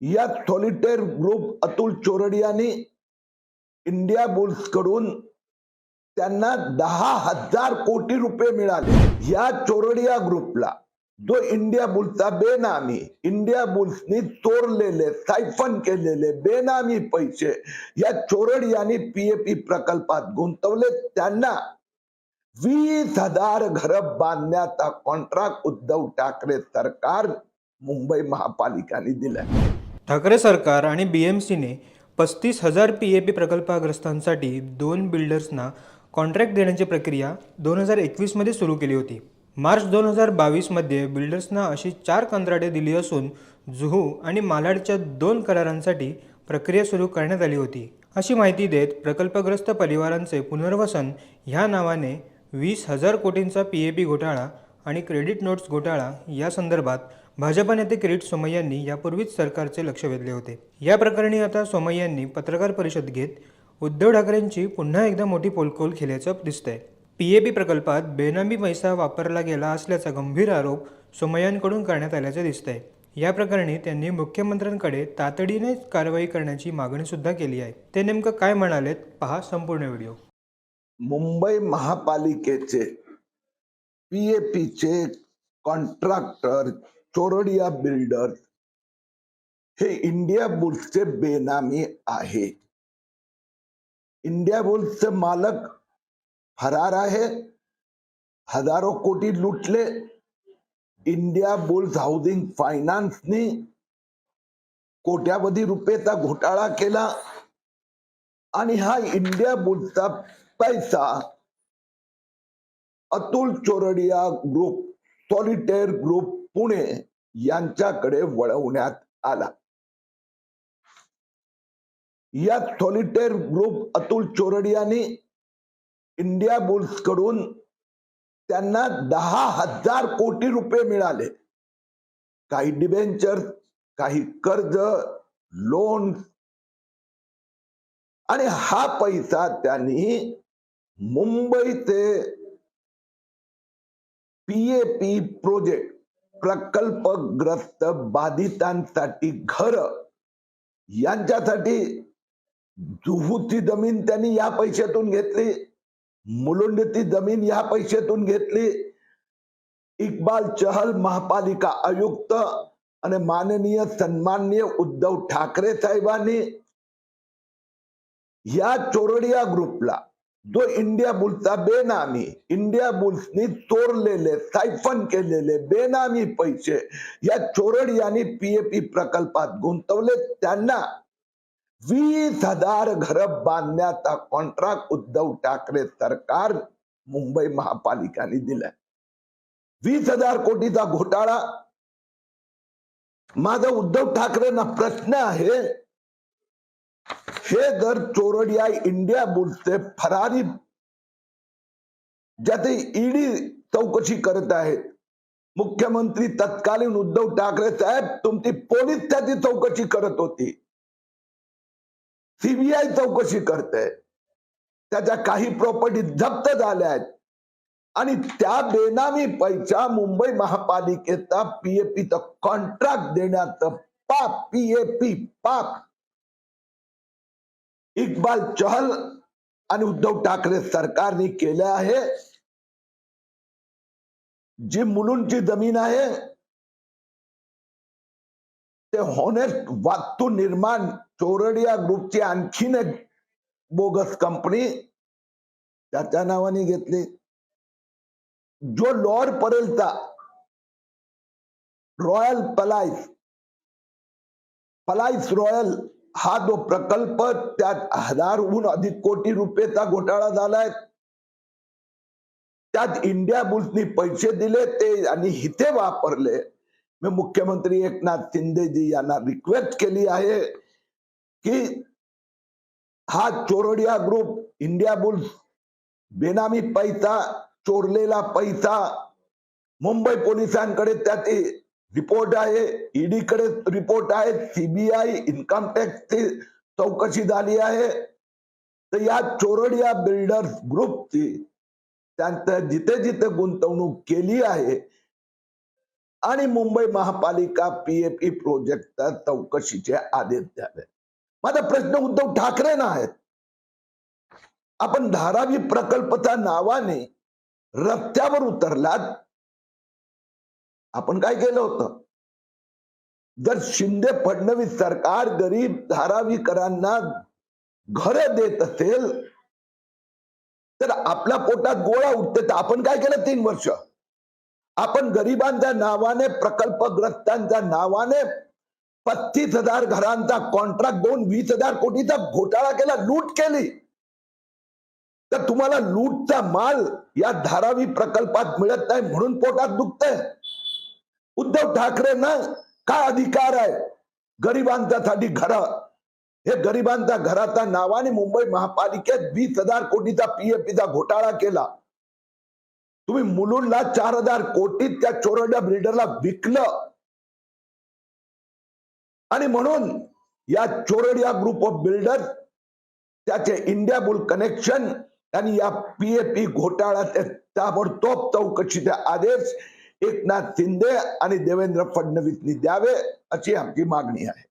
या solitaire group Atul चोरडियानी India बुल्सकडून त्यांना दहा हजार कोटी रुपये मिळाले. या चोरडिया ग्रुपला जो इंडिया बुल्सचा बेनामी इंडिया बुल्सनी चोरलेले सायफन केलेले बेनामी पैसे या चोरडियानी पीएपी प्रकल्पात गुंतवले. त्यांना वीस हजार घर बांधण्याचा कॉन्ट्रॅक्ट उद्धव ठाकरे सरकार मुंबई महापालिकाने दिलाय. ठाकरे सरकार आणि बी एम सीने पस्तीस हजार पी ए पी प्रकल्पग्रस्तांसाठी दोन बिल्डर्सना कॉन्ट्रॅक्ट देण्याची प्रक्रिया दोन हजार एकवीसमध्ये सुरू केली होती. मार्च दोन हजार बावीसमध्ये बिल्डर्सना अशी चार कंत्राटे दिली असून जुहू आणि मालाडच्या दोन करारांसाठी प्रक्रिया सुरू करण्यात आली होती. अशी माहिती देत प्रकल्पग्रस्त परिवारांचे पुनर्वसन ह्या नावाने वीस हजार कोटींचा पी ए पी घोटाळा आणि क्रेडिट नोट्स घोटाळा या संदर्भात भाजपा नेते किरीट सोमय्यांनी यापूर्वीच सरकारचे लक्ष वेधले होते. या प्रकरणी आता सोमय्यांनी पत्रकार परिषद घेत उद्धव ठाकरेंची पुन्हा एकदा मोठी पोलकोल केल्याचं दिसतंय. पीएपी प्रकल्पात बेनामी पैसा वापरला गेला असल्याचा गंभीर आरोप सोमय्यांकडून करण्यात आल्याचे दिसतंय. या प्रकरणी त्यांनी मुख्यमंत्र्यांकडे तातडीने कारवाई करण्याची मागणी सुद्धा केली आहे. ते नेमकं काय म्हणालेत पहा संपूर्ण व्हिडिओ. मुंबई महापालिकेचे पीएपीचे कॉन्ट्रॅक्टर चोरडिया बिल्डर हे इंडिया बुल्सचे बेनामी आहे. इंडिया बुल्सचे मालक फरार आहे. हजारो कोटी लुटले. इंडिया बुल्स हाऊसिंग फायनान्सनी कोट्यावधी रुपयेचा घोटाळा केला. आणि हा इंडिया बुल्सचा पैसा Atul Chordia group solitaire group Pune यांच्याकडे वळवण्यात आला. या सॉलिटेअर ग्रुप अतुल चोरडियानी इंडिया बुल्सकडून त्यांना दहा हजार कोटी रुपये मिळाले. काही डिबेंचर काही कर्ज लोन आणि हा पैसा त्यांनी मुंबईचे पीएपी प्रोजेक्ट प्रकल्पग्रस्त बाधितांसाठी घर. यांच्यासाठी जुहूची जमीन त्यांनी या पैशातून घेतली. मुलुंडची जमीन या पैशातून घेतली. इक्बाल चहल महापालिका आयुक्त आणि माननीय सन्माननीय उद्धव ठाकरे साहेबांनी या चोरडिया ग्रुपला जो इंडिया बुल्सचा बेनामी. इंडिया बुल्सनी चोरलेले सायफन केलेले बेनामी पैसे या चोरडियानी पीएपी प्रकल्पात गुंतवले. त्यांना वीस हजार घर बांधण्याचा कॉन्ट्रॅक्ट उद्धव ठाकरे सरकार मुंबई महापालिकाने दिलाय. वीस हजार कोटीचा घोटाळा. माझा उद्धव ठाकरेंना प्रश्न आहे हे जर चोरडिया इंडिया बुल्सचे फरारी. ज्याचे ईडी चौकशी करत आहेत मुख्यमंत्री तत्कालीन उद्धव ठाकरे साहेब तुमची पोलीस त्याची चौकशी करत होती. सीबीआय चौकशी करते. त्याच्या काही प्रॉपर्टी जप्त झाल्या आहेत. आणि त्या बेनामी पैसा मुंबई महापालिकेचा पीएपीचा कॉन्ट्रॅक्ट देण्याचं पाप पीएपी पाप. इक्बाल चहल आणि उद्धव ठाकरे सरकारने केले आहे. जी मुलुंडची जमीन आहे ते होनेस्ट वास्तू निर्माण चोरडिया ग्रुपची आणखीन एक बोगस कंपनी त्याच्या नावाने घेतली. जो लॉर परेलचा रॉयल पलाईस पलाईस रॉयल हा जो प्रकल्प त्यात हजारहून अधिक कोटी रुपयेचा घोटाळा झालाय. त्यात इंडिया बुल्सनी पैसे दिले ते आणि हिते वापरले. मी मुख्यमंत्री एकनाथ शिंदेजी यांना रिक्वेस्ट केली आहे की हा चोरडिया ग्रुप इंडिया बुल्स बेनामी पैसा चोरलेला पैसा मुंबई पोलिसांकडे त्याचे रिपोर्ट आहे. ईडीकडे रिपोर्ट आहे. सीबीआय इन्कम टॅक्सची चौकशी झाली आहे. तर या चोरडिया बिल्डर्स ग्रुपची त्यांचं जिथे जिथे गुंतवणूक केली आहे. आणि मुंबई महापालिका पीएपी प्रोजेक्ट चौकशीचे आदेश द्यावे. माझा प्रश्न उद्धव ठाकरे ना आहेत. आपण धारावी प्रकल्पच्या नावाने रस्त्यावर उतरलात. आपण काय केलं होतं? जर शिंदे फडणवीस सरकार गरीब धारावीकरांना घर देत असेल तर आपल्या पोटात गोळा उठते. तर आपण काय केलं तीन वर्ष? आपण गरिबांच्या नावाने प्रकल्पग्रस्तांच्या नावाने पस्तीस हजार घरांचा कॉन्ट्रॅक्ट देऊन वीस हजार कोटीचा घोटाळा केला लूट केली. तर तुम्हाला लूटचा माल या धारावी प्रकल्पात मिळत नाही म्हणून पोटात दुखतंय. उद्धव ठाकरेंना काय अधिकार आहे? गरिबांच्यासाठी घर. हे गरिबांच्या घराच्या नावाने मुंबई महापालिकेत वीस हजार कोटीचा पीएफपीचा घोटाळा केला. तुम्ही मुलुंडला चार हजार कोटीत त्या चोरड्या बिल्डरला विकलं. आणि म्हणून या चोरडिया ग्रुप ऑफ बिल्डर त्याचे इंडिया बुल कनेक्शन आणि या पीएपी घोटाळ्याचे ताबडतोब चौकशीचे आदेश एकनाथ शिंदे आणि देवेंद्र फडणवीसनी द्यावे अशी आमची मागणी आहे.